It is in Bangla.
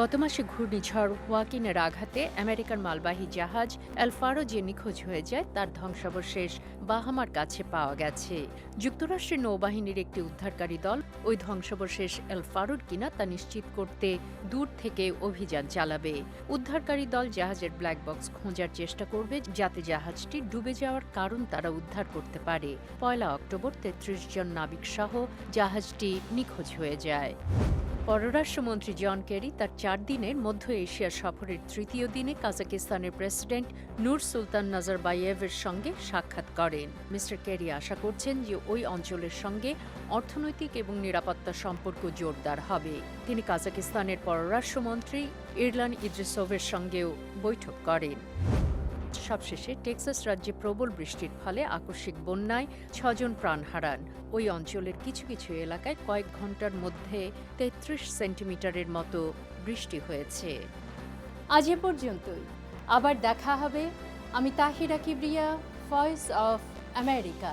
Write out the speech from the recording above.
গত মাসে ঘূর্ণিঝড় ওয়াকিনের আঘাতে আমেরিকার মালবাহী জাহাজ অ্যালফারো যে নিখোঁজ হয়ে যায়, তার ধ্বংসাবশেষ বাহামার কাছে পাওয়া গেছে। যুক্তরাষ্ট্রের নৌবাহিনীর একটি উদ্ধারকারী দল ওই ধ্বংসাবশেষ এলফারোর কিনা তা নিশ্চিত করতে দূর থেকে অভিযান চালাবে। উদ্ধারকারী দল জাহাজের ব্ল্যাক বক্স খোঁজার চেষ্টা করবে, যাতে জাহাজটি ডুবে যাওয়ার কারণ তারা উদ্ধার করতে পারে। পয়লা অক্টোবর তেত্রিশ জন নাবিক সহ জাহাজটি নিখোঁজ হয়ে যায়। পররাষ্ট্রমন্ত্রী জন কেরি তার চার দিনের মধ্য এশিয়া সফরের তৃতীয় দিনে কাজাকিস্তানের প্রেসিডেন্ট নূর সুলতান নাজারবাইয়েভের সঙ্গে সাক্ষাৎ করেন। মিস্টার কেরি আশা করছেন যে ওই অঞ্চলের সঙ্গে অর্থনৈতিক এবং নিরাপত্তা সম্পর্ক জোরদার হবে। তিনি কাজাকিস্তানের পররাষ্ট্রমন্ত্রী ইরলান ইদ্রিসোভের সঙ্গেও বৈঠক করেন। সবশেষে টেক্সাস রাজ্যে প্রবল বৃষ্টির ফলে আকস্মিক বন্যায় ছজন প্রাণ হারান। ওই অঞ্চলের কিছু কিছু এলাকায় কয়েক ঘণ্টার মধ্যে তেত্রিশ সেন্টিমিটারের মতো বৃষ্টি হয়েছে। আজ এ পর্যন্তই। আবার দেখা হবে। আমি Tahira Kibria voice of America